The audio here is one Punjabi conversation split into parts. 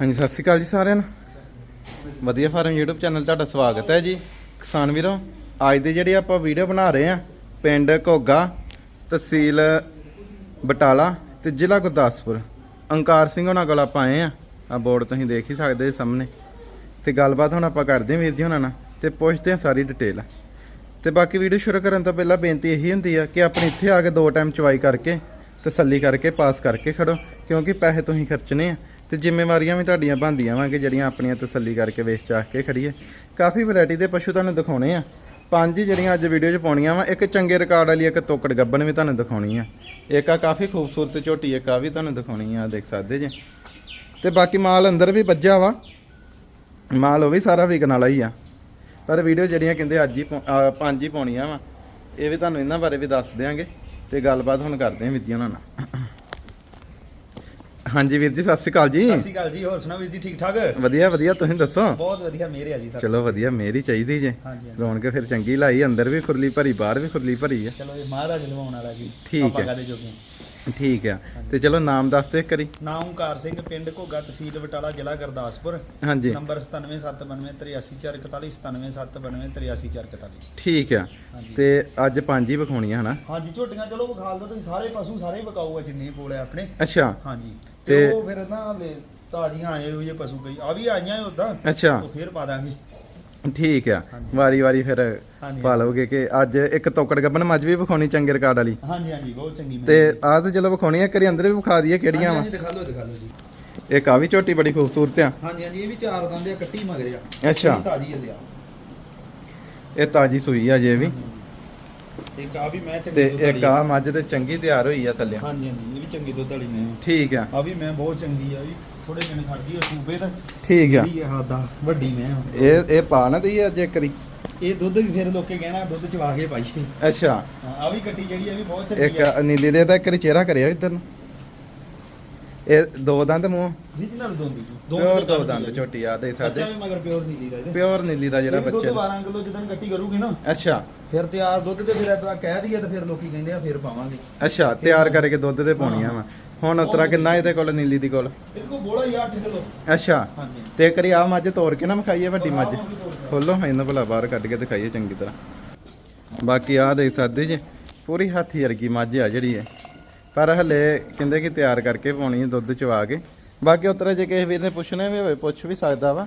ਹਾਂਜੀ, ਸਤਿ ਸ਼੍ਰੀ ਅਕਾਲ ਜੀ ਸਾਰਿਆਂ ਨੂੰ। ਵਧੀਆ ਫਾਰਮ YouTube ਚੈਨਲ ਤੁਹਾਡਾ ਸਵਾਗਤ ਹੈ ਜੀ। ਕਿਸਾਨ ਵੀਰੋ, ਅੱਜ ਦੀ ਜਿਹੜੀ ਆਪਾਂ ਵੀਡੀਓ ਬਣਾ ਰਹੇ ਆ ਪਿੰਡ ਘੋਗਾ, ਤਹਿਸੀਲ ਬਟਾਲਾ ਤੇ ਜ਼ਿਲ੍ਹਾ ਗੁਰਦਾਸਪੁਰ। ਅੰਕਾਰ ਸਿੰਘ ਉਹਨਾਂ ਕੋਲ ਆਪਾਂ ਆਏ ਆ ਆ ਬੋਰਡ ਤੁਸੀਂ ਦੇਖ ਹੀ ਸਕਦੇ ਸਾਹਮਣੇ। ਤੇ ਗੱਲਬਾਤ ਹੁਣ ਆਪਾਂ ਕਰਦੇ ਹਾਂ ਵੀਰ ਜੀ ਉਹਨਾਂ ਨਾਲ ਤੇ ਪੁੱਛਦੇ ਹਾਂ ਸਾਰੀ ਡਿਟੇਲ ਤੇ ਬਾਕੀ ਵੀਡੀਓ ਸ਼ੁਰੂ ਕਰਨ ਤੋਂ ਪਹਿਲਾਂ ਬੇਨਤੀ ਇਹੀ ਹੁੰਦੀ ਆ ਕਿ ਆਪਣੇ ਇੱਥੇ ਆ ਕੇ ਦੋ ਟਾਈਮ ਚਵਾਈ ਕਰਕੇ ਤਸੱਲੀ ਕਰਕੇ, ਪਾਸ ਕਰਕੇ ਖੜੋ, ਕਿਉਂਕਿ ਪੈਸੇ ਤੁਸੀਂ ਖਰਚਣੇ ਆ। ਤੇ ਜ਼ਿੰਮੇਵਾਰੀਆਂ ਵੀ ਤੁਹਾਡੀਆਂ ਬਣਦੀਆਂ ਵਾਂ ਕਿ ਜਿਹੜੀਆਂ ਆਪਣੀਆਂ ਤਸੱਲੀ ਕਰਕੇ ਵੇਚ ਚਾਹ ਕੇ ਖੜੀਏ। ਕਾਫੀ ਵੈਰਾਈਟੀ ਦੇ ਪਸ਼ੂ ਤੁਹਾਨੂੰ ਦਿਖਾਉਣੇ ਆ। ਪੰਜ ਹੀ ਜਿਹੜੀਆਂ ਅੱਜ ਵੀਡੀਓ 'ਚ ਪਾਉਣੀਆਂ ਵਾ, ਇੱਕ ਚੰਗੇ ਰਿਕਾਰਡ ਵਾਲੀ, ਇੱਕ ਤੋਕੜ ਗੱਬਣ ਵੀ ਤੁਹਾਨੂੰ ਦਿਖਾਉਣੀ ਆ। ਇੱਕ ਆ ਕਾਫੀ ਖੂਬਸੂਰਤ ਝੋਟੀ, ਇੱਕ ਆ ਵੀ ਤੁਹਾਨੂੰ ਦਿਖਾਉਣੀ ਆ ਦੇਖ ਸਕਦੇ ਜੇ। ਤੇ ਬਾਕੀ ਮਾਲ ਅੰਦਰ ਵੀ ਵੱਜਿਆ ਵਾ। ਮਾਲ ਉਹ ਵੀ ਸਾਰਾ ਵਿਕਣ ਵਾਲਾ ਹੀ ਆ। ਪਰ ਵੀਡੀਓ ਜਿਹੜੀਆਂ ਕਹਿੰਦੇ ਅੱਜ ਹੀ ਪਾ- ਪੰਜ ਹੀ ਪਾਉਣੀਆਂ ਵਾ, ਇਹ ਵੀ ਤੁਹਾਨੂੰ ਇਹਨਾਂ ਬਾਰੇ ਵੀ ਦੱਸ ਦਿਆਂਗੇ ਤੇ ਗੱਲਬਾਤ ਹੁਣ ਕਰਦੇ ਹਾਂ ਵੀਰ ਉਹਨਾਂ ਨਾਲ। ਹਾਂਜੀ ਵੀਰ ਜੀ ਸਤਿ ਸ਼੍ਰੀ ਅਕਾਲ ਜੀ। ਸਤਿ ਸ਼੍ਰੀ ਅਕਾਲ ਜੀ ਹੋਰ ਸੁਣਾਓ ਵੀਰ ਜੀ ਠੀਕ ਠਾਕ? ਵਧੀਆ ਵਧੀਆ ਤੁਸੀਂ ਦੱਸੋ? ਬਹੁਤ ਵਧੀਆ ਮੇਰੇ ਆ ਜੀ ਸਰ ਚਲੋ ਵਧੀਆ ਮੇਰੀ ਚਾਹੀਦੀ ਜੇ। ਰੌਣਕ ਫਿਰ ਚੰਗੀ ਲਾਈ ਅੰਦਰ ਵੀ ਖੁਰਲੀ ਭਰੀ ਬਾਹਰ ਵੀ ਖੁਰਲੀ ਭਰੀ ਆ। ਚਲੋ ਇਹ ਮਹਾਰਾਜ ਲਵਾਉਣ ਵਾਲਾ ਜੀ ਠੀਕ ਹੈ। ਠੀਕ ਆ। ਤੇ ਚਲੋ ਨਾਮ ਦੱਸ ਦੇ ਇੱਕ ਵਾਰੀ। ਨਾਮ ਓਮਕਾਰ ਸਿੰਘ ਪਿੰਡ ਘੋਗਾ ਤਹਿਸੀਲ ਬਟਾਲਾ ਜ਼ਿਲ੍ਹਾ ਗੁਰਦਾਸਪੁਰ। ਹਾਂਜੀ। ਨੰਬਰ 9779834492 ਠੀਕ ਆ। ਤੇ ਅੱਜ ਪੰਜ ਹੀ ਵਿਖਾਉਣੀਆਂ ਹਨਾ? ਹਾਂਜੀ ਝੋਟੀਆਂ ਚਲੋ ਵਿਖਾਲ ਦੋ ਤੁਸੀਂ ਸਾਰੇ ਪਸ਼ੂ ਸਾਰੇ ਆ ਜਿੰਨੇ ਕੋਲ ਆਪਣੇ। ਅੱਛਾ। ਹਾਂਜੀ। ਤੇ- ਉਹ ਫਿਰ ਨਾ ਲੈ ਤਾਜ਼ੀਆਂ ਆਏ ਹੋਏ ਪਸ਼ੂ ਕਈ ਆ ਵੀ ਆਈਆਂ ਉਦਾਂ ਅੱਛਾ। ਉਹ ਫਿਰ ਪਾ ਦਾਂਗੇ। ਠੀਕ ਆ। ਵਾਰੀ ਵਾਰੀ ਫਿਰ। ਪਾ ਲਓਗੇ ਕਿ ਅੱਜ ਇੱਕ ਤੋਕੜ ਗੱਬਨ ਮੱਝ ਵੀ ਵਿਖਾਉਣੀ ਚੰਗੇ ਰਿਕਾਰਡ ਵਾਲੀ। ਹਾਂਜੀ ਹਾਂਜੀ ਬਹੁਤ ਚੰਗੀ ਤੇ ਆਹ ਤੇ ਚਲੋ ਵਿਖਾਉਣੀ ਆ ਕਰੀ ਅੰਦਰ ਵੀ ਵਿਖਾ ਦਈਏ ਕਿਹੜੀਆਂ ਵਾ। ਹਾਂਜੀ ਦਿਖਾ ਲਓ ਦਿਖਾ ਲਓ ਜੀ। ਇੱਕ ਆ ਵੀ ਝੋਟੀ ਬੜੀ ਖੂਬਸੂਰਤ ਆ। ਹਾਂਜੀ ਹਾਂਜੀ ਇਹ ਵੀ ਚਾਰ ਦੰਦ ਆ ਕੱਟੀ ਮਗਰ ਆ। ਅੱਛਾ। ਤਾਜ਼ੀ ਆ ਇਹ ਤਾਜੀ ਸੂਈ ਆ ਜੇ ਵੀ। ਇੱਕ ਆ ਵੀ ਮੈਂ ਚੰਗੀ ਤੇ ਦੁੱਧ ਇੱਕ ਵਾਲੀ ਆ ਮੱਝ ਤੇ ਚੰਗੀ ਤਿਆਰ ਹੋਈ ਆ ਥੱਲੇ। ਹਾਂਜੀ ਹਾਂਜੀ ਇਹ ਵੀ ਚੰਗੀ ਦੁੱਧ ਵਾਲੀ ਮੈਂ। ਠੀਕ ਆ। ਆ ਵੀ ਮੈਂ ਬਹੁਤ ਚੰਗੀ ਆ ਵੀ ਥੋੜੇ ਦਿਨ ਖੜਦੀ ਆ ਸੂਬੇ ਤਾਂ। ਠੀਕ ਆ। ਇਹ ਹਆਦਾ ਵੱਡੀ ਮੈਂ ਆ। ਇਹ ਇਹ ਪਾ ਨਾ ਦਈਏ ਅੱਜ ਇੱਕ ਵਾਰੀ? ਇਹ ਦੁੱਧ ਵੀ ਫਿਰ ਲੋਕੇ ਕਹਿਣਾ ਦੁੱਧ ਚਵਾ ਕੇ ਪਾਈਏ। ਅੱਛਾ। ਆ ਵੀ ਕੱਟੀ ਜਿਹੜੀ ਆ ਵੀ ਬਹੁਤ ਇੱਕ ਚੰਗੀ ਆ। ਨੀਲੀ ਦੇ ਦਾ ਇੱਕ ਵਾਰੀ ਚਿਹਰਾ ਕਰਿਆ ਇੱਧਰ ਨੂੰ। ਇਹ ਦੋ ਦੰਦ ਮੂੰਹ। ਰੀਜਨਲ ਦੋਂਦੀ ਜੀ ਪਿਓਰ ਦੋ ਦੰਦ ਝੋਟੀ ਆ ਦੇ ਸਾਡੇ। ਵੀ ਮਗਰ ਪਿਓਰ ਨਹੀਂ ਦੀਦਾ ਇਹਦੇ। ਪਿਓਰ ਨੀਲੀ ਦਾ ਜਿਹੜਾ ਇਹ ਵੀ ਦੁੱਧ ਬੱਚੇ 12 ਕਿਲੋ ਜਦੋਂ ਕੱਟੀ ਕਰੂਗੀ ਨਾ। ਅੱਛਾ। ਫਿਰ ਤਿਆਰ ਦੁੱਧ ਤੇ ਫਿਰ ਆਪਾਂ ਕਹਿ ਦਈਏ ਤਾਂ ਫਿਰ ਲੋਕੀ ਕਹਿੰਦੇ ਆ ਫਿਰ ਪਾਵਾਂਗੇ। ਅੱਛਾ ਤਿਆਰ ਕਰਕੇ ਦੁੱਧ ਤੇ ਪਾਉਣੀਆਂ ਵਾ। ਹੁਣ ਉਤਰਾ ਕਿੰਨਾ ਇਹਦੇ ਕੋਲ ਨੀਲੀ ਦੀ ਕੋਲ? ਇਹਦੇ ਕੋਲ ਬੋਲਾ ਹੀ 8 ਕਿਲੋ। ਅੱਛਾ। ਹਾਂਜੀ। ਤੇ ਕਰੀ ਆ ਮੱਝ ਤੋੜ ਕੇ ਨਾ ਮਖਾਈਏ ਵੱਡੀ ਮੱਝ। ਖੋਲੋ ਇਹਨਾਂ ਭਲਾ ਬਾਹਰ ਕੱਢ ਕੇ ਦਿਖਾਈਏ ਚੰਗੀ ਤਰ੍ਹਾਂ। ਬਾਕੀ ਆ ਦੇਖ ਸਕਦੇ ਜੇ ਪੂਰੀ ਹਾਥੀ ਵਰਗੀ ਮੱਝ ਆ ਜਿਹੜੀ ਹੈ ਪਰ ਹਲੇ ਕਹਿੰਦੇ ਕਿ ਤਿਆਰ ਕਰਕੇ ਪਾਉਣੀ ਹੈ ਦੁੱਧ ਚਵਾ ਕੇ। ਬਾਕੀ ਉਤਰਾ ਜੇ ਕਿਸੇ ਵੀਰ ਨੇ ਪੁੱਛਣਾ ਵੀ ਹੋਵੇ ਪੁੱਛ ਵੀ ਸਕਦਾ ਵਾ।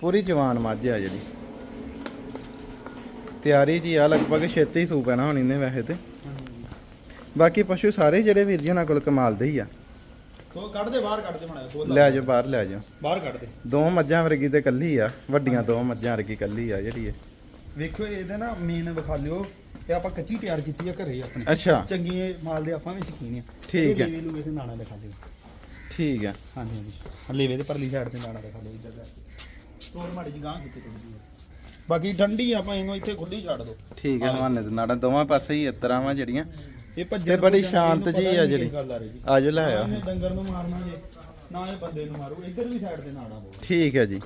ਪੂਰੀ ਜਵਾਨ ਮੱਝ ਆ ਜਿਹੜੀ। ਤਿਆਰੀ ਜੀ ਆ ਲਗਭਗ ਛੇਤੀ ਸੂ ਪੈਣਾ ਹੁਣ ਇਹਨੇ ਵੈਸੇ ਤੇ। ਬਾਕੀ ਪਸ਼ੂ ਸਾਰੇ ਜਿਹੜੇ ਵੀਰ ਜੀ ਉਹਨਾਂ ਕੋਲ ਕਮਾਲ ਦੇ ਹੀ ਆ। ਤੋ ਕੱਢ ਦੇ ਬਾਹਰ ਕੱਢ ਦੇ ਬਣਾਇਆ ਲੈ ਜਾਓ ਬਾਹਰ ਲੈ ਜਾਓ। ਬਾਹਰ ਕੱਢ ਦੇ। ਦੋ ਮੱਝਾਂ ਵਰਗੀ ਤੇ ਕੱਲੀ ਆ ਵੱਡੀਆਂ ਦੋ ਮੱਝਾਂ ਵਰਗੀ ਕੱਲੀ ਆ ਜਿਹੜੀ ਇਹ। ਵੇਖੋ ਇਹਦੇ ਨਾ ਮੇਨ ਵਿਖਾ ਲਿਓ ਇਹ ਆਪਾਂ ਕੱਚੀ ਤਿਆਰ ਕੀਤੀ ਆ ਘਰੇ ਆਪਣੇ। ਅੱਛਾ। ਚੰਗੀ ਇਹ ਮਾਲ ਦੇ ਆਪਾਂ ਵੀ ਸ਼ਕੀਨ ਆ ਠੀਕ ਹੈ। ਲੇਵੇ ਲੂਵੇ ਤੇ ਨਾਣਾ ਦਿਖਾ ਲਿਓ। ਠੀਕ ਆ ਹਾਂਜੀ ਹਾਂਜੀ। ਆਹ ਲੇਵੇ ਦੇ ਪਰਲੀ ਸਾਈਡ ਤੇ ਨਾਣਾ ਦਿਖਾ ਲਿਓ ਇੱਧਰ ਦਾ। ਤੋਰ ਮਾੜੀ ਜੀ ਗਾਂ ਖਿੱਚ ਥੋੜੀ ਬਾਕੀ ਠੰਡੀ ਆਪਾਂ ਇਹਨੂੰ ਇੱਥੇ ਖੁੱਲੀ ਛੱਡ ਦੋ ਠੀਕ ਹੈ ਹਵਾਨੇ ਦੇ ਨਾੜਾਂ ਦੋਵਾਂ ਪਾਸੇ ਹੀ ਇਸ ਤਰ੍ਹਾਂ ਵਾ ਜਿਹੜੀਆਂ। ਇਹ ਭੱਜਣ ਤੇ ਬੜੀ ਸ਼ਾਂਤ ਪਤਾ ਆ ਜਿਹੜੀ। ਆ ਜੀ ਲੈ ਇਹਨੇ ਡੰਗਰ ਨੂੰ ਮਾਰਨਾ ਜੇ ਨਾ ਇਹ ਬੰਦੇ ਨੂੰ ਮਾਰੂ ਇੱਧਰ ਵੀ ਸਾਈਡ ਤੇ ਨਾੜਾ ਬੋਲ ਠੀਕ ਹੈ ਜੀ।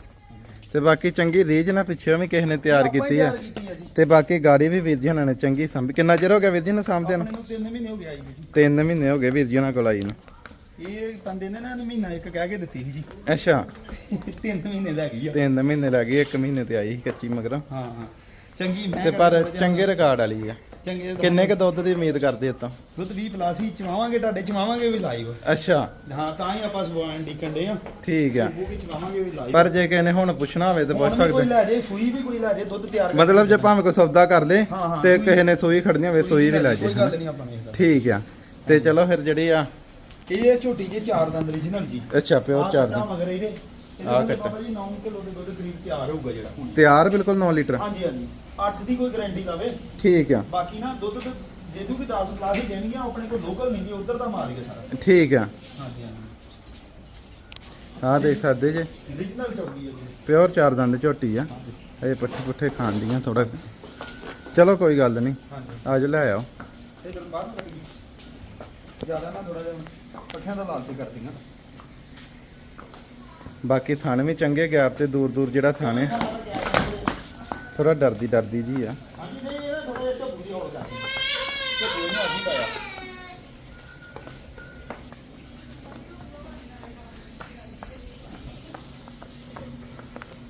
ਤੇ ਬਾਕੀ ਚੰਗੀ ਰੀਝ ਨਾ ਪਿੱਛੇ ਵੀ ਕਿਸੇ ਨੇ ਤਿਆਰ ਕੀਤੀ ਆ। ਆ ਜੀ। ਤੇ ਬਾਕੀ ਗਾੜੀ ਵੀ ਵੀਰ ਜੀ ਉਹਨਾਂ ਨੇ ਚੰਗੀ ਸੰਭ ਕਿੰਨਾ ਚਿਰ ਹੋ ਗਿਆ ਵੀਰ ਜੀ ਨੂੰ ਸਾਂਭਦੇ ਨੂੰ? 3 ਮਹੀਨੇ ਹੋ ਗਏ ਆਈ ਨੂੰ ਜੀ। ਤਿੰਨ ਮਹੀਨੇ ਹੋ ਗਏ ਵੀਰ ਜੀ ਉਹਨਾਂ ਕੋਲ ਆਈ ਨੂੰ। ਇਹ ਬੰਦੇ ਨੇ ਨਾ ਇਹਨੂੰ ਮਹੀਨਾ ਇੱਕ ਕਹਿ ਕੇ ਦਿੱਤੀ ਸੀ ਜੀ। ਅੱਛਾ। 3 ਮਹੀਨੇ ਲੈ ਗਈ ਆ। ਤਿੰਨ ਮਹੀਨੇ ਲੱਗ ਗਏ ਇੱਕ ਮਹੀਨੇ ਤੇ ਆਈ ਸੀ ਕੱਚੀ ਮਗਰੋਂ। ਹਾਂ ਹਾਂ। ਚੰਗੀ ਮੈਂ ਤੇ ਕਹਿੰਦਾ ਪਰ ਥੋੜ੍ਹਾ ਜਿਹਾ ਚੰਗੇ ਰਿਕਾਰਡ ਵਾਲੀ ਆ। ਚੰਗੇ ਦੁੱਧ- ਕਿੰਨੇ ਕ ਦੁੱਧ ਦੀ ਉਮੀਦ ਕਰਦੇ ਇਤਾਂ ਦੁੱਧ 20 ਪਲਾਸ ਹੀ ਚਵਾਵਾਂਗੇ ਤੁਹਾਡੇ ਚਵਾਵਾਂਗੇ ਵੀ ਲਾਈਵ ਅੱਛਾ। ਹਾਂ ਤਾਂ ਹੀ ਆਪਾਂ ਸਵਾਨ ਡੀਕਣ ਦੇ ਆ। ਠੀਕ ਆ। ਉਹ ਵੀ ਚਵਾਵਾਂਗੇ ਵੀ ਲਾਈਵ ਪਰ ਜੇ ਕਿਸੇ ਨੇ ਹੁਣ ਪੁੱਛਣਾ ਹੋਵੇ ਤਾਂ ਪੁੱਛ ਕੋਈ ਸਕਦੇ। ਲੈ ਜੇ ਸੂਈ ਵੀ ਕੋਈ ਲੈ ਜੇ ਦੁੱਧ ਤਿਆਰ ਕਰਕੇ ਮਤਲਬ ਜੇ ਭਾਵੇਂ ਕੋਈ ਸੌਦਾ ਕਰ ਲੇ ਹਾਂ, ਹਾਂ, ਤੇ ਸੂਈ- ਕਿਸੇ ਨੇ ਸੂਈ ਖੜਨੀ ਹੋਵੇ ਸੂਈ ਵੀ ਲੈ ਜੇ ਕੋਈ ਗੱਲ ਨਹੀਂ ਆਪਾਂ ਵੇਖਦਾ ਠੀਕ ਆ। ਤੇ ਚਲੋ ਫਿਰ ਜਿਹੜੀ ਆ ਇਹ ਝੋਟੀ ਜੇ ਚਾਰ ਦੰਦ origignal ਜੀ। ਅੱਛਾ ਪਿਓਰ ਚਾਰ ਦਿਨ ਮਗਰ ਇਹਦੇ ਆਹ ਇਹਦੇ ਕੱਟਾ। ਬਾਬਾ ਜੀ 9 ਕਿਲੋ ਦੇ ਦੁੱਧ ਕਰੀਬ ਤਿਆਰ ਹੋਊਗਾ ਜਿਹੜਾ। ਹੁਣ ਤਿਆਰ ਬਿਲਕੁਲ 9 ਲੀਟਰ। ਹਾਂਜੀ ਹਾਂਜੀ। 8 ਦੀ ਕੋਈ ਗਾਰੰਟੀ ਲਾਵੇ। ਠੀਕ ਆ। ਬਾਕੀ ਨਾ ਦੁੱਧ ਤੇ ਦੇ ਦੂ ਕਿ 10 ਪਲਾਸ ਹੀ ਦੇਣਗੀਆਂ ਆਪਣੇ ਕੋਲ ਲੋਕਲ ਨਹੀਂ ਜੀ ਉਧਰ ਦਾ ਮਾਲ ਹੀ ਹੈ ਸਾਰਾ। ਠੀਕ ਆ। ਹਾਂਜੀ ਹਾਂਜੀ। ਆਹ ਦੇਖ ਸਕਦੇ ਜੇ। Origignal ਚੌਕੀ ਹੈ ਜੀ। ਪਿਓਰ ਚਾਰ ਦੰਦ ਝੋਟੀ ਆ। ਇਹ ਪੱਠੇ ਪੁੱਠੇ ਖਾਣ ਦੀਆਂ ਥੋੜਾ ਚਲੋ ਕੋਈ ਗੱਲ ਨਹੀਂ। ਹਾਂਜੀ। ਆਜੋ ਲੈ ਆਓ। ਇਹ ਦਿਨ ਬਾਅਦ ਕਰੀ ਜ਼ਿਆਦਾ ਨਾ ਥੋੜਾ ਜਿਹਾ ਪੱਠਿਆਂ ਦਾ ਲਾਲਚ ਕਰਦੀਆਂ। ਬਾਕੀ ਥਾਣੇ ਵੀ ਚੰਗੇ ਗੈਪ ਤੇ ਦੂਰ ਦੂਰ ਜਿਹੜਾ ਥਾਣੇ। ਥੋੜਾ ਡਰਦੀ ਡਰਦੀ ਜੀ ਆ।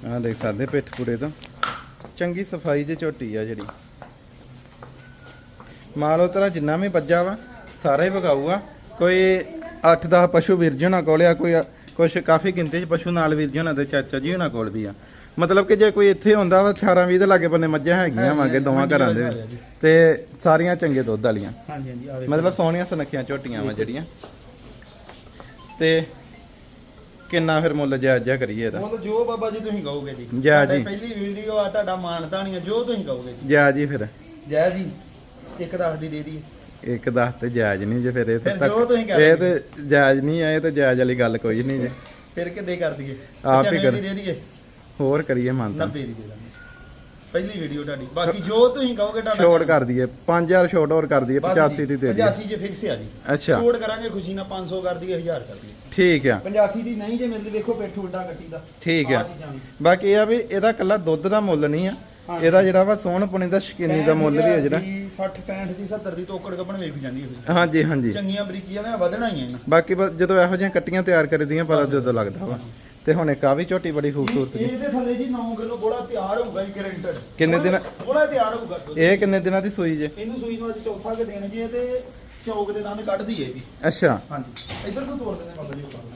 ਆਹ ਦੇਖ ਸਕਦੇ ਪਿੱਠ ਪੂਰੇ ਤੋਂ। ਚੰਗੀ ਸਫ਼ਾਈ 'ਚ ਝੋਟੀ ਆ ਜਿਹੜੀ। ਮਾਲ ਤਰ੍ਹਾਂ ਜਿੰਨਾ ਵੀ ਵੱਜਾ ਵਾ ਸਾਰਾ ਹੀ ਵਗਾਊਗਾ। ਕੋਈ 8-10 ਪਸ਼ੂ ਵੀਰ ਜੀ ਉਹਨਾਂ ਕੋਲ ਆ ਕੋਈ ਕੁਛ ਕਾਫੀ ਗਿਣਤੀ 'ਚ ਪਸ਼ੂ ਨਾਲ ਵੀਰ ਜੀ ਉਹਨਾਂ ਦੇ ਚਾਚਾ ਜੀ ਉਹਨਾਂ ਕੋਲ ਵੀ ਆ। ਮਤਲਬ ਕਿ ਜੇ ਕੋਈ ਇੱਥੇ ਹੁੰਦਾ ਵਾ 18-20 ਦੇ ਲਾਗੇ ਬੰਨੇ ਮੱਝਾਂ ਹੈਗੀਆਂ ਵਾਂਗੇ ਦੋਵਾਂ ਘਰਾਂ ਦੇ ਵਿੱਚ। ਤੇ ਸਾਰੀਆਂ ਚੰਗੇ ਦੁੱਧ ਵਾਲੀਆਂ। ਹਾਂਜੀ ਹਾਂਜੀ ਆ ਵੇਖੋ ਮਤਲਬ ਸੋਹਣੀਆਂ ਸੁਨੱਖੀਆਂ ਝੋਟੀਆਂ ਵਾ ਜਿਹੜੀਆਂ। ਤੇ ਕਿੰਨਾ ਫਿਰ ਮੁੱਲ ਜਾਇਜ਼ਾ ਕਰੀਏ ਇਹਦਾ? ਮੁੱਲ ਜੋ ਬਾਬਾ ਜੀ ਤੁਸੀਂ ਕਹੋਗੇ ਜੀ। ਜੈ ਤੁਹਾਡੇ ਜੀ। ਪਹਿਲੀ ਵੀਡੀਓ ਆ ਤੁਹਾਡਾ ਮਾਨਤਾ ਨਹੀਂ ਆ ਜੋ ਤੁਸੀਂ ਕਹੋਗੇ ਜੀ। ਜਾਇਜ਼ ਹੀ ਫਿਰ। ਜੈ ਜੀ ਇੱਕ ਦਸ ਦੀ ਦੇ ਦੀ ਇੱਕ ਦਸ ਤੇ ਜਾਇਜ਼ ਨਹੀਂ ਜੇ ਫਿਰ ਇਹ ਫਿਰ ਤੇ ਜੋ ਤੁਸੀਂ ਇਹ ਤੇ ਜਾਇਜ਼ ਨਹੀਂ ਆ ਇਹ ਤੇ ਜਾਇਜ਼ ਵਾਲੀ ਗੱਲ ਕੋਈ ਨਹੀਂ ਜੇ। ਫਿਰ ਕਿੱਦੇ ਕਰ ਦਈਏ? ਆਪ ਹੀ 95 ਕਰ। ਦੀ ਦਈਏ? ਹੋਰ ਕਰੀਏ ਮੰਨਤਾ 90 ਦੀ ਦੇ ਦਾਂਗੇ। ਪਹਿਲੀ ਵੀਡੀਓ ਤੁਹਾਡੀ। ਬਾਕੀ ਜੋ ਤੁਸੀਂ ਕਹੋਗੇ ਤੁਹਾਡਾ ਛੋਟ ਕਰ ਦਈਏ। 5000 ਛੋਟ ਹੋਰ ਕਰ ਦਈਏ ਬਸ 85 ਦੀ ਦੇ ਦਈਏ। 85 ਜੇ ਫਿਕਸ ਆ ਜੀ। ਅੱਛਾ। ਛੋਟ ਕਰਾਂਗੇ ਖੁਸ਼ੀ ਨਾਲ 500 ਕਰ ਦਈਏ 1000 ਕਰ ਦਈਏ। ਠੀਕ ਆ। 85 ਦੀ ਨਹੀਂ ਜੇ ਮਿਲਦੀ ਵੇਖੋ ਪਿੱਠ ਉੱਡਾ ਕੱਟੀ ਦਾ। ਠੀਕ ਆ। ਬਾਕੀ ਇਹ ਆ ਵੀ ਇਹਦਾ ਕੱਲਾ ਦੁੱਧ ਦਾ ਮੁੱਲ ਨਹੀਂ ਆ। ਇਹਦਾ ਜਿਹੜਾ ਵਾ ਸੋਹਣ ਪੁਣੀ ਦਾ ਸ਼ਕੀਨੀ ਦਾ ਮੁੱਲ ਵੀ ਹੈ ਜਿਹੜਾ। 60 65 ਦੀ 70 ਦੀ ਤੋਕੜ ਕੱਪਣ ਵੇਖ ਜਾਂਦੀ ਹੈ ਹਾਂਜੀ ਹਾਂਜੀ। ਚੰਗੀਆਂ ਬਰੀਕੀਆਂ ਨੇ ਵਧਣਾ ਹੀ ਇਹਨਾਂ। ਬਾਕੀ ਜਦੋਂ ਇਹੋ ਜਿਹੀਆਂ ਕੱਟੀਆਂ ਤਿਆਰ ਕਰੀਦੀਆਂ ਪਤਾ ਜਦੋਂ ਲੱਗਦਾ ਵਾ। ਤੇ ਹੁਣ ਇੱਕ ਆ ਵੀ ਝੋਟੀ ਬੜੀ ਖੂਬਸੂਰਤ ਜੀ। ਇਹਦੇ ਥੱਲੇ ਜੀ 9 ਕਿਲੋ ਬੋਲਾ ਤਿਆਰ ਹੋਊਗਾ ਜੀ ਗਰੰਟਡ ਕਿੰਨੇ ਦਿਨ- ਬੋਲਾ ਤਿਆਰ ਹੋਊਗਾ। ਇਹ ਕਿੰਨੇ ਦਿਨਾਂ ਦੀ ਸੂਈ ਜੇ? ਇਹਨੂੰ ਸੂਈ ਨੂੰ ਅੱਜ ਚੌਥਾ ਕੇ ਦੇਣ ਜੀ ਤੇ ਚੌਕ ਦੇ ਦੰਦ ਕੱਢਦੀ ਹੈ ਜੀ। ਅੱਛਾ। ਹਾਂਜੀ। ਇੱਧਰ ਤੋਂ ਤੋੜ ਦਿੰਦੇ ਬਾਬਾ ਜੀ ਕੰਮ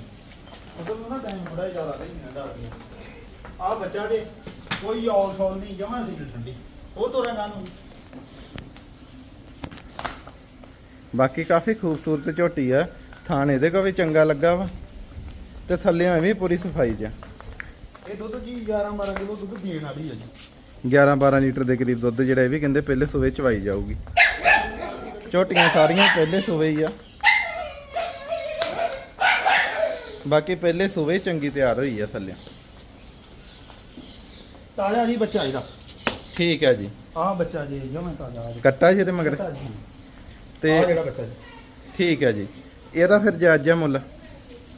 ਉਧਰ ਨੂੰ ਨਾ ਟਾਈਮ ਬੜਾ ਜ਼ਿਆਦਾ ਨਹੀਂ ਨਾ ਡਰ ਆ ਬੱਚਾ ਜੇ ਕੋਈ ਔਲ ਛੋਲ ਨਹੀਂ ਜਮਾ ਸੀ ਠੰਡੀ। ਉਹ ਤੋਰਾ ਨਾ ਨੂੰ। ਬਾਕੀ ਕਾਫੀ ਖੂਬਸੂਰਤ ਝੋਟੀ ਆ। ਥਾਣ ਇਹਦੇ ਕੋ ਵੀ ਚੰਗਾ ਲੱਗਾ ਵਾ। ਤੇ ਥੱਲੇ ਵੀ ਪੂਰੀ ਸਫ਼ਾਈ ਚ ਇਹ ਦੁੱਧ ਜੀ 11 12 ਕਿਲੋ ਦੁੱਧ ਦੇਣ ਵਾਲੀ ਹੈ ਜੀ। 11 12 ਲੀਟਰ ਦੇ ਕਰੀਬ ਦੁੱਧ ਜਿਹੜਾ ਇਹ ਵੀ ਕਹਿੰਦੇ ਪਹਿਲੇ ਸੂਵੇ ਚਵਾਈ ਜਾਊਗੀ। ਝੋਟੀਆਂ ਸਾਰੀਆਂ ਪਹਿਲੇ ਸੂਵੇ ਹੀ ਆ। ਬਾਕੀ ਪਹਿਲੇ ਸੂਵੇ ਚੰਗੀ ਤਿਆਰ ਹੋਈ ਆ ਥੱਲੇ ਤਾਜ਼ਾ ਜੀ ਬੱਚਾ ਇਹਦਾ। ਠੀਕ ਹੈ ਜੀ। ਆਹ ਬੱਚਾ ਜੀ ਜਮਾ ਤਾਜ਼ਾ ਆ ਜੀ। ਕੱਟਾ ਜੀ ਇਹਦੇ ਮਗਰ? ਜੀ। ਤੇ ਆਹ ਜਿਹੜਾ ਬੱਚਾ ਜੀ? ਠੀਕ ਹੈ ਜੀ। ਇਹਦਾ ਫਿਰ ਜਾਇਜ਼ ਮੁੱਲ?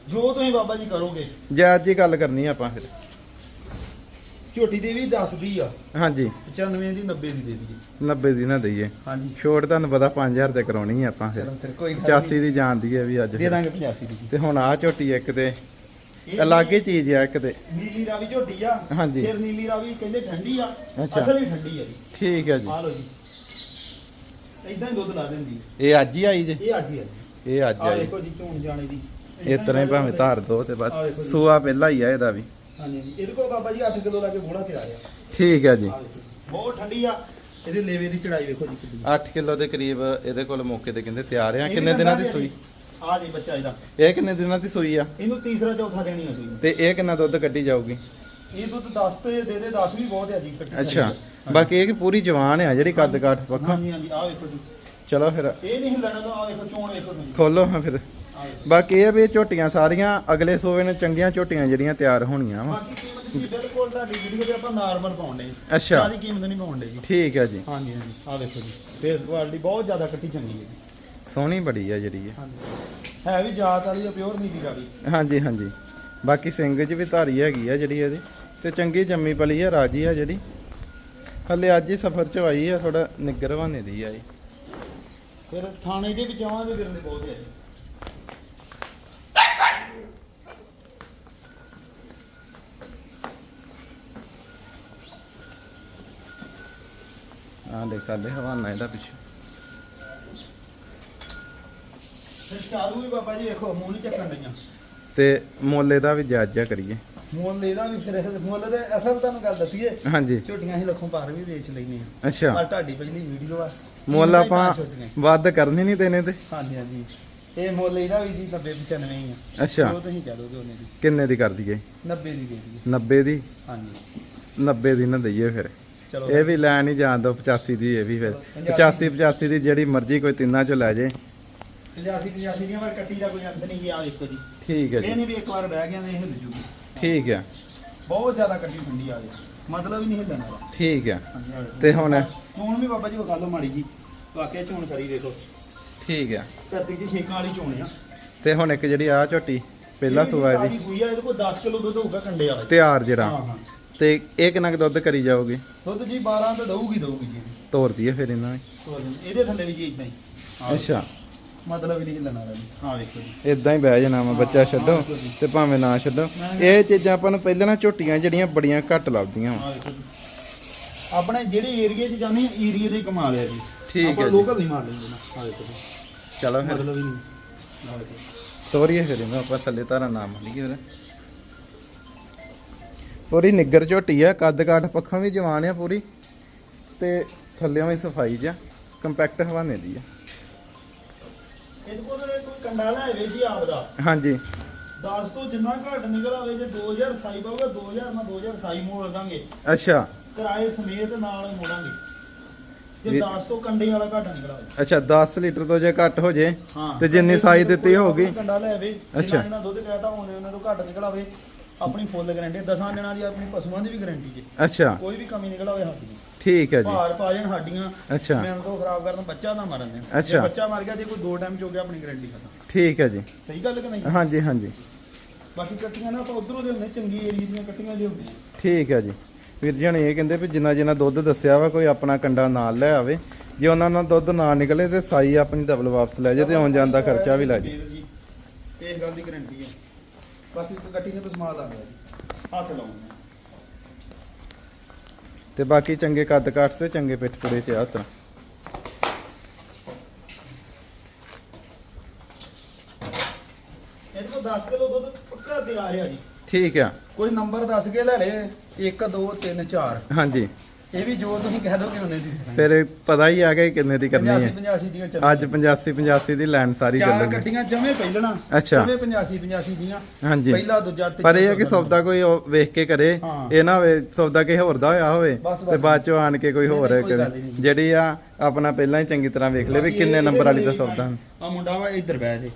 ਜੋ ਤੁਸੀਂ ਬਾਬਾ ਜੀ ਕਰੋਗੇ। ਜਾਇਜ਼ ਜੀ ਗੱਲ ਕਰਨੀ ਆ ਆਪਾਂ ਫਿਰ। ਝੋਟੀ ਦੇ ਵੀ ਦੱਸਦੀ ਆ। ਹਾਂਜੀ। 95 ਦੀ 90 ਦੀ ਦੇ ਦਈਏ। 90 ਦੀ ਨਾ ਦਈਏ। ਹਾਂਜੀ। ਛੋਟ ਤੁਹਾਨੂੰ ਪਤਾ 5000 ਤੇ ਕਰਾਉਣੀ ਆ ਆਪਾਂ ਫਿਰ। ਚਲੋ ਫਿਰ ਕੋਈ ਗੱਲ 85 ਦੀ ਜਾਣਦੀ ਹੈ ਵੀ ਅੱਜ ਦੇ ਦਾਂਗੇ 85 ਦੀ ਤੇ ਹੁਣ ਆ ਝੋਟੀ ਇੱਕ ਤੇ ਅਲੱਗ ਹੀ ਚੀਜ਼ ਆ ਇੱਕ ਤੇ। ਨੀਲੀ ਰਾਵੀ ਝੋਟੀ ਆ ਹਾਂਜੀ। ਫਿਰ ਨੀਲੀ ਰਾਵੀ ਕਹਿੰਦੇ ਠੰਡੀ ਆ ਅੱਛਾ। ਅਸਲ ਹੀ ਠੰਡੀ ਆ ਜੀ। ਠੀਕ ਹੈ ਜੀ। ਆ ਲਓ ਜੀ। ਇਦਾਂ ਹੀ ਦੁੱਧ ਲਾ ਦਿੰਦੀ ਹੈ। ਇਹ ਅੱਜ ਹੀ ਆਈ ਜੇ? ਇਹ ਅੱਜ ਹੀ ਆ ਜੀ ਇਹ ਅੱਜ ਆ ਆਈ। ਵੇਖੋ ਜੀ ਝੋਣ ਜਾਣੇ ਦੀ। ਇਸ ਤਰ੍ਹਾਂ ਹੀ ਭਾਵੇਂ ਧਾਰ ਦੋ ਤੇ ਆਹ ਬਸ ਜੀ। ਸੂਆ ਪਹਿਲਾ ਹੀ ਆ ਇਹਦਾ ਵੀ। ਹਾਂਜੀ ਹਾਂਜੀ। ਇਹਦੇ ਕੋਲ ਬਾਬਾ ਜੀ 8 ਕਿਲੋ ਲਾ ਕੇ ਬੋੜਾ ਤੇ ਆ। ਰਿਹਾ ਠੀਕ ਹੈ ਜੀ। ਬਹੁਤ ਠੰਡੀ ਆ। ਇਹਦੇ ਲੇਵੇ ਦੀ ਚੜਾਈ ਵੇਖੋ ਜੀ ਕਿੰਨੀ। 8 ਕਿਲੋ ਦੇ ਕਰੀਬ ਇਹਦੇ ਕੋਲ ਮੌਕੇ ਤੇ ਕਹਿੰਦੇ ਤਿਆਰ ਆ। ਕਿੰਨੇ ਦਿਨਾਂ ਦੀ ਸੂਈ? ਆ ਜੀ ਬੱਚਾ ਇਹਦਾ। ਇਹ ਕਿੰਨੇ ਦਿਨਾਂ ਦੀ ਸੂਈ ਆ? ਇਹਨੂੰ ਤੀਸਰਾ ਚੌਥਾ ਦੇਣੀ ਆ ਸੂਈ ਨੂੰ। ਤੇ ਇਹ ਕਿੰਨਾ ਦੁੱਧ ਕੱਢੀ ਜਾਊਗੀ? ਇਹ ਦੁੱਧ 10 ਤੇ ਦੇ ਦੇ 10 ਵੀ ਬਹੁਤ ਆ ਜੀ ਕੱਟੀ ਅੱਛਾ। ਬਾਕੀ ਇਹ ਕਿ ਪੂਰੀ ਜਵਾਨ ਆ ਜਿਹੜੀ ਕੱਦ ਕਾਠ ਪੱਖਾ ਹਾਂਜੀ ਹਾਂਜੀ ਆ ਵੇਖੋ ਜੀ। ਚਲੋ ਫਿਰ। ਇਹ ਨਹੀਂ ਹਿੱਲਣਾ ਤਾਂ ਆ ਵੇਖੋ ਚੋਣ ਵੇਖੋ ਤੁਸੀਂ। ਖੋਲੋ ਹਾਂ ਫਿਰ। ਆ ਵੇਖੋ। ਬਾਕੀ ਇਹ ਵੀ ਝੋਟੀਆਂ ਸਾਰੀਆਂ ਅਗਲੇ ਸੂਵੇ ਨੂੰ ਚੰਗੀਆਂ ਝੋਟੀਆਂ ਜਿਹੜੀਆਂ ਤਿਆਰ ਹੋਣੀਆਂ ਵਾ। ਬਾਕੀ ਕੀਮਤ ਜੀ ਬਿਲਕੁਲ ਤੁਹਾਡੀ ਵੀਡੀਓ ਤੇ ਆਪਾਂ ਨਾਰਮਲ ਪਾਉਂਦੇ ਅੱਛਾ। ਜ਼ਿਆਦਾ ਕੀਮਤ ਨਹੀਂ ਪਾਉਂਦੇ ਜੀ। ਠੀਕ ਹੈ ਜੀ। ਹਾਂਜੀ ਹਾਂਜੀ ਆ ਵੇਖੋ ਜੀ। ਫੇਸ ਕੁਆਲਿਟੀ ਬਹੁਤ ਜ਼ਿਆਦਾ ਕੱਟੀ ਚੰਗੀ ਹੈ ਜੀ। ਸੋਹਣੀ ਬੜੀ ਆ ਜਿਹੜੀ ਇਹ। ਹਾਂਜੀ। ਹੈ ਵੀ ਜਾਤ ਵਾਲੀ ਆ ਪਿਓਰ ਨੀਲੀ ਵਾਲੀ ਹਾਂਜੀ ਹਾਂਜੀ। ਬਾਕੀ ਸਿੰਘ 'ਚ ਵੀ ਧਾਰੀ ਹੈਗੀ ਆ ਜਿਹੜੀ ਇਹਦੀ। ਤੇ ਚੰਗੀ ਜੰਮੀ ਪਲੀ ਆ ਰਾਜੀ ਆ ਜਿਹੜੀ। ਹਲੇ ਅੱਜ ਹੀ ਸਫ਼ਰ 'ਚ ਆਈ ਆ ਥੋੜਾ ਨਿੱਗਰ ਬਹਾਨੇ ਦੀ ਆ ਇਹ। ਫਿਰ ਥਾਣੇ ਦੇ ਵਿੱਚ ਆਵਾਂਗੇ ਫਿਰਨ ਦੇ ਬਹੁਤ ਹੈ ਆ ਦੇਖ ਸਕਦੇ ਹਵਾਨਾ ਇਹਦਾ ਪਿੱਛੇ। ਫਿਰ ਚਾਰੂ ਵੀ ਬਾਬਾ ਜੀ ਵੇਖੋ ਮੂੰਹ ਨਹੀਂ ਚੱਕਣ ਡਈਆਂ। ਤੇ ਮੁੱਲ ਇਹਦਾ ਵੀ ਜਾਇਜ਼ਾ ਕਰੀਏ। ਮੁੱਲ ਇਹਦਾ ਵੀ ਫਿਰ ਮੁੱਲ ਦੇ ਅਸਲ ਤੁਹਾਨੂੰ ਗੱਲ ਦੱਸੀਏ ਹਾਂਜੀ। ਝੋਟੀਆਂ ਅਸੀਂ ਲੱਖੋਂ ਪਾਰ ਵੀ ਵੇਚ ਲੈਨੇ ਆ ਅੱਛਾ। ਪਰ ਤੁਹਾਡੀ ਪਹਿਲੀ ਵੀਡੀਓ ਆ। ਮੁੱਲ ਹੀ ਆਪਾਂ। ਵੱਧ ਕਰਨੀ ਨਹੀਂ ਦੇਣੇ ਤੇ। ਹਾਂਜੀ ਹਾਂਜੀ। ਇਹ ਮੁੱਲ ਇਹਦਾ ਵੀ ਜੀ 90 95 ਹੀ ਆ। ਅੱਛਾ। ਜੋ ਤੁਸੀਂ ਕਹਿ ਦੋਗੇ ਉਹਨੇ ਦੀ। ਕਿੰਨੇ ਦੀ ਕਰ ਦਈਏ? 90 ਦੀ ਦੇ ਦਈਏ। 90 ਦੀ? ਹਾਂਜੀ। 90 ਦੀ ਨਾ ਦਈਏ ਫਿਰ। ਇਹ ਵੀ ਲੈ ਨਹੀਂ ਜਾਣ ਦੋ 85 ਦੀ ਇਹ ਵੀ ਫਿਰ। 85 85 ਦੀ ਜਿਹੜੀ ਮਰਜ਼ੀ ਕੋਈ ਤਿੰਨਾਂ ਚੋਂ ਲੈ ਜੇ। 85 85 ਦੀਆਂ ਵਾਰ ਕੱਟੀ ਦਾ ਕੋਈ ਅੰਤ ਨਹੀਂ ਗਿਆ ਦੇਖੋ ਜੀ। ਠੀਕ ਹੈ ਇਹ ਜੀ ਨਹੀਂ ਵੀ ਇੱਕ ਵਾਰ ਬਹਿ ਗਿਆ ਨੇ ਹਿੱਲ ਜੂਗੀ। ਠੀਕ ਹੈ। ਬਹੁਤ ਜ਼ਿਆਦਾ ਕੱਟੀ ਠੰਡੀ ਆ ਗਈ ਮਤਲਬ ਹੀ ਨਹੀਂ ਹਿੱਲਣ ਵਾਲਾ। ਠੀਕ ਹੈ। ਹਾਂਜੀ, ਆ ਵੇਖੋ। ਤੇ ਹੁਣ? ਚੋਣ ਵੀ ਬਾਬਾ ਜੀ ਵਿਖਾ ਲਓ ਮਾੜੀ ਜੀ। ਵਾਕਿਆ ਚੋਣ ਕਰੀ ਦੇਖੋ। ਠੀਕ ਹੈ। ਧਰਤੀ 'ਚ ਛੇਕਾਂ ਵਾਲੀ ਚੋਣ ਆ। ਤੇ ਹੁਣ ਇੱਕ ਜਿਹੜੀ ਆ ਝੋਟੀ ਪਹਿਲਾ ਸੂਆ ਦੀ ਇਹਦੀ ਸੂਈ ਆ ਇਹਦੇ ਕੋਲ 10 ਕਿਲੋ ਦੁੱਧ ਹੋਊਗਾ ਕੰਡੇ ਵਾਲਾ। ਜੀ। ਤਿਆਰ ਹਾਂ ਜਿਹੜਾ। ਹਾਂ ਤੇ ਇਹ ਕਿੰਨਾ ਕੁ ਦੁੱਧ ਕਰੀ ਜਾਓਗੇ ਦੁੱਧ ਜੀ 12 ਤਾਂ ਦਊਗੀ ਦਊਗੀ ਜੀ। ਤੋਰ ਦਈਏ ਫਿਰ ਇਹਨਾਂ ਨੇ। ਤੋਰ ਦਿੰਦੇ। ਇਹਦੇ ਥੱਲੇ ਵੀ ਜੀ ਇਦਾਂ ਹੀ। ਹਾਂ। ਅੱਛਾ। ਮਤਲਬ ਹੀ ਨਹੀਂ ਹਿੱਲਣ ਵਾਲਾ ਜੀ। ਹਾਂ ਵੇਖੋ ਜੀ। ਇਦਾਂ ਹੀ ਬਹਿ ਜਾਣਾ ਵਾ ਬੱਚਾ ਛੱਡੋ ਤੇ ਭਾਵੇਂ ਨਾ ਛੱਡੋ। ਇਹ ਚੀਜ਼ਾਂ ਆਪਾਂ ਨੂੰ ਪਹਿਲਾਂ ਨਾ ਝੋਟੀਆਂ ਜਿਹੜੀਆਂ ਬੜੀਆਂ ਘੱਟ ਲੱਭਦੀਆਂ ਵਾ। ਹਾਂ ਵੇਖੋ ਜੀ। ਆਪਣੇ ਜਿਹੜੇ ਏਰੀਏ 'ਚ ਜਾਂਦੇ ਆ ਏਰੀਏ ਦੇ ਹੀ ਕਮਾ ਲਿਆ ਜੀ। ਠੀਕ ਹੈ ਆਪਾਂ ਜੀ। ਲੋਕਲ ਨਹੀਂ ਮਾਰ ਲੈਂਦੇ ਨਾ। ਹਾਂ ਵੇਖੋ ਜੀ। ਚਲੋ ਫਿਰ। ਮਤਲਬ ਹੀ ਨਹੀਂ। ਹਾਂ ਵੇਖੋ ਤੋਰੀਏ ਫਿਰ ਇਹਨੂੰ ਆਪਾਂ ਥੱਲੇ ਧਾਰਾ ਨਾਮ ਲਈਏ ਫਿਰ। ਪੂਰੀ ਨਿੱਗਰ ਝੋਟੀ ਆ ਕੱਦ ਕਾਠ ਪੱਖੋਂ ਵੀ ਜਵਾਨ ਆ ਪੂਰੀ। ਤੇ ਥੱਲੇੋਂ ਵੀ ਸਫ਼ਾਈ ਜਿਆ ਕੰਪੈਕਟ ਹਵਾਨੇ ਦੀ ਆ। ਇਹਦੇ ਕੋਲ ਤਾਂ ਕੋਈ ਕੰਡਾ ਲੈ ਵੇ ਜੀ ਆਪਦਾ। ਹਾਂਜੀ। 10 ਤੋਂ ਜਿੰਨਾ ਘੱਟ ਨਿਕਲ ਆਵੇ ਜੇ 2000 ਸਾਈ ਪਾਊਗਾ 2000 ਨਾਲ 2000 ਸਾਈ ਮੋੜ ਦਾਂਗੇ। ਅੱਛਾ। ਕਿਰਾਏ ਸਮੇਤ ਨਾਲ ਮੋੜਾਂਗੇ। ਜੇ ਵੀ- 10 ਤੋਂ ਕੰਡੇ ਵਾਲਾ ਘੱਟ ਨਿਕਲ ਆਵੇ। ਅੱਛਾ 10 ਲੀਟਰ ਤੋਂ ਜੇ ਘੱਟ ਹੋ ਜੇ ਤੇ ਜਿੰਨੀ ਸਾਈ ਦਿੱਤੀ ਹੋਊਗੀ। ਕੰਡਾ ਲੈ ਵੇ ਅੱਛਾ। ਜਿੰਨਾ ਦੁੱਧ ਕਹਿਤਾ ਹੋਣੇ ਉਹਨਾਂ ਤੋਂ ਘੱਟ ਨਿਕਲ ਆਵੇ। ਆਪਣੀ ਫੁੱਲ ਗਾਰੰਟੀ 10 ਦਿਨਾਂ ਦੀ ਆਪਣੀ ਪਸ਼ੂਆਂ ਦੀ ਵੀ ਗਾਰੰਟੀ ਜੇ। ਅੱਛਾ। ਕੋਈ ਵੀ ਕਮੀ ਨਿਕਲ ਆਵੇ ਹੱਥ ਦੀ। ਠੀਕ ਹੈ ਜੀ। ਭਾਰ ਪਾ ਜਾਣ ਹੱਡੀਆਂ ਅੱਛਾ। ਮੈਂ ਤੋਂ ਖਰਾਬ ਕਰਨ ਬੱਚਾ ਨਾ ਮਰਨ ਦੇਣ। ਅੱਛਾ। ਜੇ ਬੱਚਾ ਮਰ ਗਿਆ ਜੇ ਕੋਈ ਦੋ ਟਾਈਮ ਚ ਗਿਆ ਆਪਣੀ ਗਾਰੰਟੀ ਖਤਮ। ਠੀਕ ਹੈ ਜੀ। ਸਹੀ ਗੱਲ ਕਿ ਨਹੀਂ? ਹਾਂਜੀ ਹਾਂਜੀ। ਬਾਕੀ ਕੱਟੀਆਂ ਨਾ ਆਪਾਂ ਉਧਰੋਂ ਦੇ ਹੁੰਦੇ ਚੰਗੀ ਏਰੀਆ ਦੀਆਂ ਕੱਟੀਆਂ ਦੇ ਹੁੰਦੀਆਂ। ਠੀਕ ਹੈ ਜੀ। ਵੀਰ ਜੀ ਹਣੇ ਇਹ ਕਹਿੰਦੇ ਵੀ ਜਿੰਨਾ ਜਿੰਨਾ ਦੁੱਧ ਦੱਸਿਆ ਵਾ ਕੋਈ ਆਪਣਾ ਕੰਡਾ ਨਾਲ ਲੈ ਆਵੇ। ਜੇ ਉਹਨਾਂ ਨਾਲ ਦੁੱਧ ਨਾ ਨਿਕਲੇ ਤੇ ਸਾਈ ਆਪਣੀ ਡਬਲ ਵਾਪਸ ਲੈ ਜੇ ਤੇ ਆਉਣ ਜਾਣ ਦਾ ਖਰਚਾ ਵੀ ਲੱਗ ਜੇ ਇਸ ਗੱਲ ਦੀ ਗਾਰੰਟੀ ਹੈ। ਬਾਕੀ ਇੱਕ ਗੱਟੀ ਨੇ ਬਸਮਾਲ ਆ ਗਿਆ ਜੀ। ਹੱਥ ਲਾਉਂਦੇ ਤੇ ਬਾਕੀ ਚੰਗੇ ਕੱਦ ਕਾਠ ਤੇ ਚੰਗੇ ਪਿੱਠ ਪੁੜੇ ਤੇ ਆ ਤਾਂ ਇਹਦੇ ਕੋਲ 10 ਕਿਲੋ ਦੁੱਧ ਪੱਕਾ ਤਿਆਰ ਹੈ ਜੀ। ਠੀਕ ਆ। ਕੋਈ ਨੰਬਰ ਦੱਸ ਕੇ ਲੈ ਲੈ 1 2 3 4 ਹਾਂਜੀ। ਇਹ ਵੀ ਜੋ ਤੁਸੀਂ ਕਹਿ ਦੋਗੇ ਉਹਨੇ ਦੀ ਫਿਰ ਪਤਾ ਹੀ ਆ ਗਿਆ ਕਿ ਕਿੰਨੇ ਦੀ ਕਰਨੀ 85 ਹੈ। 85 ਦੀਆਂ ਚੱਲ ਅੱਜ 85 85 ਦੀ ਲੈਣ ਸਾਰੀ ਚਾਰ ਗੱਡੀਆਂ ਜਮੇ ਪਹਿਲਣਾ ਅੱਛਾ। ਜਮੇ 85 85 ਦੀਆਂ। ਹਾਂਜੀ। ਪਹਿਲਾ ਦੂਜਾ ਤੀਜਾ ਪਰ ਇਹ ਹੈ ਕਿ ਚੌਥਾ। ਸੌਦਾ ਕੋਈ ਉਹ ਵੇਖ ਕੇ ਕਰੇ। ਹਾਂ। ਇਹ ਨਾ ਹੋਵੇ ਸੌਦਾ ਕਿਸੇ ਹੋਰ ਦਾ ਹੋਇਆ ਹੋਵੇ ਬਸ, ਤੇ। ਬਾਅਦ ਚੋਂ ਆਣ ਕੇ ਕੋਈ ਨਹੀਂ, ਹੋਰ ਨਹੀਂ, ਕੋਈ ਕਰੇ ਗੱਲ ਹੀ ਨਹੀਂ। ਜਿਹੜੀ ਆ ਆਪਣਾ ਪਹਿਲਾਂ ਹੀ ਚੰਗੀ ਤਰ੍ਹਾਂ ਵੇਖ ਲੈ ਵੀ ਬਾਕੀ ਕਿੰਨੇ ਨੰਬਰ ਵਾਲੀ ਦਾ ਸੌਦਾ। ਆ ਮੁੰਡਾ ਵਾ ਇੱਧਰ ਬਹਿ ਜੇ।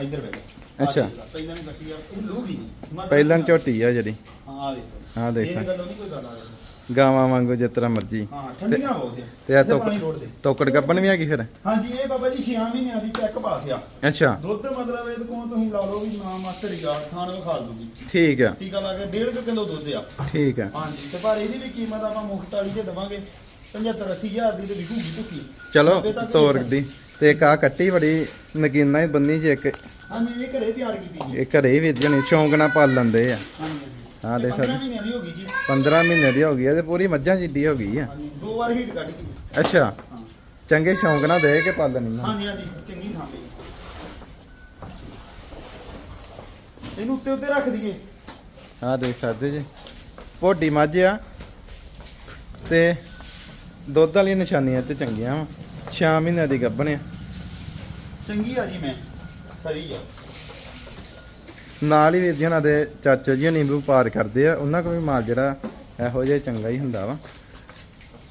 ਇੱਧਰ ਬਹਿ ਜਾ। ਅੱਛਾ। ਆਹ ਦੇਖ ਲਾ, ਪਹਿਲਾਂ ਵੀ ਗੱਟੀ ਆ ਇਹ ਲੂਗੀ ਨਹੀਂ। ਪਹਿਲਾਂ ਝੋਟੀ ਆ ਜਿਹੜੀ। ਹਾਂ ਆ ਦੇਖੋ। ਆਹ ਦੇਖ। ਇਹ ਗੱਲੋਂ ਨਹੀਂ ਕੋਈ ਗੱਲ ਆ ਰਹੀ। ਗਾਵਾਂ ਵਾਂਗੂ ਜਿਸ ਤਰ੍ਹਾਂ ਮਰਜ਼ੀ। ਹਾਂ ਠੰਡੀਆਂ ਬਹੁਤ ਆ ਤੇ ਇਹ ਇੱਥੇ ਤੋਕ ਪਾਣੀ ਰੋੜ ਦੇ। ਤੋਕੜ ਗੱਬਣ ਵੀ ਹੈਗੀ ਫਿਰ? ਹਾਂਜੀ ਇਹ ਬਾਬਾ ਜੀ 6 ਮਹੀਨਿਆਂ ਦੀ ਚੈੱਕ ਪਾਸ ਆ। ਅੱਛਾ। ਦੁੱਧ ਮਤਲਬ ਇਹਦੇ ਕੋਲ ਤੁਸੀਂ ਲਾ ਲਓ ਵੀ ਨਾ ਮਾਸਟਰ ਹੀ ਗਾ ਥਾਣ ਵਿਖਾ ਦੂਗੀ ਠੀਕ ਆ। ਟੀਕਾ ਲਾ ਕੇ 1.5 ਕਿਲੋ ਦੁੱਧ ਆ। ਠੀਕ ਆ। ਹਾਂਜੀ ਤੇ ਪਰ ਇਹਦੀ ਵੀ ਕੀਮਤ ਆਪਾਂ ਮੁਫਤ ਵਾਲੀ ਤੇ ਦਵਾਂਗੇ। 75 80 ਹਜ਼ਾਰ ਦੀ ਤੇ ਵਿਕੂਗੀ ਭੁੱਕੀ। ਚਲੋ ਤੱਕ ਤੋਰ ਦੀ। ਤੇ ਇੱਕ ਆ ਕੱਟੀ ਬੜੀ ਨਗੀਨਾ ਹੀ ਬੰਨੀ ਜੇ ਇੱਕ। ਹਾਂਜੀ ਇਹ ਘਰੇ ਤਿਆਰ ਕੀਤੀ ਜੀ ਇਹ ਘਰੇ ਵੇਚ ਜਣੀ ਸ਼ੌਂਕ ਨਾਲ ਪਾਲ ਲੈਂਦੇ ਆ। ਹਾਂਜੀ ਹਾਂ ਦੇਖ ਸਕਦੇ। 15 ਮਹੀਨਿਆਂ ਦੀ ਹੋ ਗਈ ਜੀ। 15 ਮਹੀਨੇ ਦੀ ਹੋ ਗਈ ਤੇ ਪੂਰੀ ਮੱਝਾਂ ਜਿੱਡੀ ਹੋ ਗਈ ਆ ਦੋ ਵਾਰ ਹੀਟ ਕੱਢ ਗਈ। ਅੱਛਾ। ਹਾਂ ਚੰਗੇ ਸ਼ੌਂਕ ਨਾਲ ਦੇ ਕੇ ਪਾਲਣੀ ਆ ਹਾਂਜੀ ਹਾਂਜੀ ਚੰਗੀ ਸਾਂਭੀ ਇਹਨੂੰ ਉੱਤੇ ਉੱਤੇ ਰੱਖ ਦਈਏ। ਆ ਦੇਖ ਸਕਦੇ ਜੀ। ਪੋਡੀ ਮੱਝ ਆ ਤੇ ਦੁੱਧ ਵਾਲੀਆਂ ਨਿਸ਼ਾਨੀਆਂ ਤੇ ਚੰਗੀਆਂ ਵਾ। 6 ਮਹੀਨਿਆਂ ਦੀ ਗੱਭਣ ਆ। ਚੰਗੀ ਆ ਜੀ ਮੈਂ। ਖਰੀ ਆ। ਨਾਲ ਹੀ ਵੀਰ ਜੀ ਉਹਨਾਂ ਦੇ ਚਾਚਾ ਜੀ ਹਣੀ ਵਪਾਰ ਕਰਦੇ ਆ ਉਹਨਾਂ ਕੋਲ ਵੀ ਮਾਲ ਜਿਹੜਾ ਇਹੋ ਜਿਹਾ ਚੰਗਾ ਹੀ ਹੁੰਦਾ ਵਾ।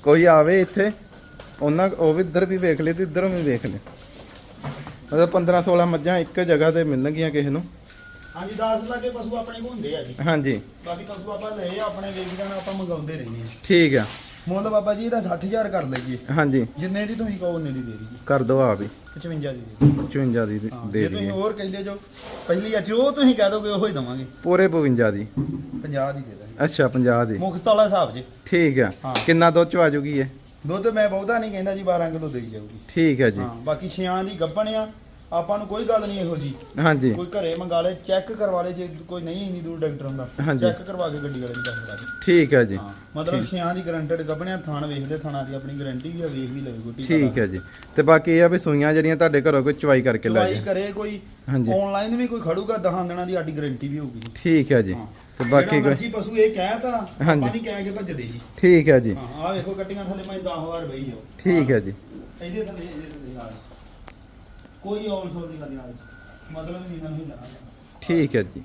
ਕੋਈ ਆਵੇ ਇੱਥੇ ਉਹਨਾਂ ਉਹ ਵੀ ਇੱਧਰ ਵੀ ਵੇਖ ਲੇ ਤੇ ਇੱਧਰੋਂ ਵੀ ਵੇਖ ਲੇ। ਮਤਲਬ 15 16 ਮੱਝਾਂ ਇੱਕ ਜਗ੍ਹਾ ਤੇ ਮਿਲਣਗੀਆਂ ਕਿਸੇ ਨੂੰ। ਹਾਂਜੀ 10 ਲਾਗੇ ਪਸ਼ੂ ਆਪਣੇ ਕੋਲ ਹੁੰਦੇ ਆ ਜੀ। ਹਾਂਜੀ। ਬਾਕੀ ਪਸ਼ੂ ਆਪਾਂ ਲਏ ਆ ਆਪਣੇ ਵੇਚ ਜਾਣਾ ਆਪਾਂ ਮੰਗਾਉਂਦੇ ਰਹਿੰਦੇ ਆ। ਠੀਕ ਆ। ਮੁੱਲ ਬਾਬਾ ਜੀ ਇਹਦਾ 60000 ਕਰ ਲਈਏ। ਹਾਂਜੀ। ਜਿੰਨੇ ਦੀ ਤੁਸੀਂ ਕਹੋ ਉਹਨੇ ਦੀ ਦੇ ਦਈਏ। ਕਰ ਦੋ ਆ ਵੀ 55 ਦੀ ਦੇ 55 ਦੀ ਦੇ ਹਾਂ, ਦੇ ਜੇ ਤੁਸੀਂ ਦਈਏ ਹੋਰ ਕਹਿੰਦੇ ਜੋ ਪਹਿਲੀ ਆ ਜੋ ਤੁਸੀਂ ਕਹਿ ਦੋਗੇ ਉਹੋ ਹੀ ਦਵਾਂਗੇ। ਪੂਰੇ 52 ਦੀ। 50 ਦੀ ਦੇ ਦਾਂਗੇ। ਅੱਛਾ 50 ਦੀ। ਮੁਖਤ ਵਾਲਾ ਹਿਸਾਬ ਜੇ। ਠੀਕ ਆ। ਹਾਂ। ਕਿੰਨਾ ਦੁੱਧ ਚ ਆ ਜੂਗੀ ਇਹ? ਦੁੱਧ ਮੈਂ ਬਹੁਤਾ ਨਹੀਂ ਕਹਿੰਦਾ ਜੀ 12 ਕਿਲੋ ਦੇਈ ਜਾਊਗੀ। ਠੀਕ ਹੈ ਜੀ। ਹਾਂ ਬਾਕੀ ਛਿਆਂ ਦੀ ਗੱਭਣ ਆ। ਆਪਾਂ ਨੂੰ ਕੋਈ ਗੱਲ ਨਹੀਂ ਇਹੋ ਜੀ। ਹਾਂਜੀ। ਕੋਈ ਘਰੇ ਮੰਗਾ ਲੇ ਚੈੱਕ ਕਰਵਾ ਲੇ ਜੇ ਕੋਈ ਨਹੀਂ ਇੰਨੀ ਦੂਰ ਡਾਕਟਰ ਹੁੰਦਾ। ਹਾਂਜੀ। ਚੈੱਕ ਕਰਵਾ ਕੇ ਗੱਡੀ ਵਾਲੇ ਨੂੰ ਦੱਸ ਦਾਂਗੇ ਠੀਕ ਹੈ ਜੀ। ਹਾਂ। ਮਤਲਬ ਛਿਆਂ ਦੀ ਗਰੰਟਡ ਗੱਭਣਿਆ ਥਾਣ ਵੇਖਦੇ ਥਾਣਾ ਦੀ ਆਪਣੀ ਗਾਰੰਟੀ ਵੀ ਆ ਵੇਖ ਵੀ ਲਵੇ ਗੁੱਟੀ ਠੀਕ ਹੈ ਜੀ। ਤੇ ਬਾਕੀ ਇਹ ਆ ਵੀ ਸੂਈਆਂ ਜਿਹੜੀਆਂ ਤੁਹਾਡੇ ਘਰੋਂ ਕੋਈ ਚਵਾਈ ਕਰਕੇ ਲੈ ਦਵਾਈ ਜੀ ਕਰੇ ਕੋਈ ਹਾਂਜੀ। ਆਨਲਾਈਨ ਵੀ ਕੋਈ ਖੜੂਗਾ ਦਹਾਂ ਦਿਨਾਂ ਦੀ ਸਾਡੀ ਗਾਰੰਟੀ ਵੀ ਹੋਊਗੀ। ਜੀ ਠੀਕ ਹੈ ਜੀ। ਹਾਂ। ਤੇ ਬਾਕੀ ਕੋਈ ਮਰਜ਼ੀ ਪਸ਼ੂ ਇਹ ਕਹਿ ਤਾਂ ਆਪਾਂ। ਨਹੀਂ ਕਹਿ ਕੇ ਭੱਜਦੇ ਜੀ। ਠੀਕ ਹੈ ਜੀ। ਹਾਂ ਆ ਵੇਖੋ ਕੱਟੀਆਂ ਥੱਲੇ ਮੈਂ 10 ਵਾਰ ਬਈ ਜਾਓ ਠੀਕ ਹੈ ਜੀ। ਇਹਦੇ ਥੱਲੇ ਇਹਦੇ ਥੱਲੇ ਆ। ਕੋਈ ਔਲ ਸੋਲ ਦੀ ਗੱਲ ਨਹੀਂ। ਮਤਲਬ ਨਹੀਂ ਨਾ ਹੀ ਠੀਕ ਹੈ ਜੀ।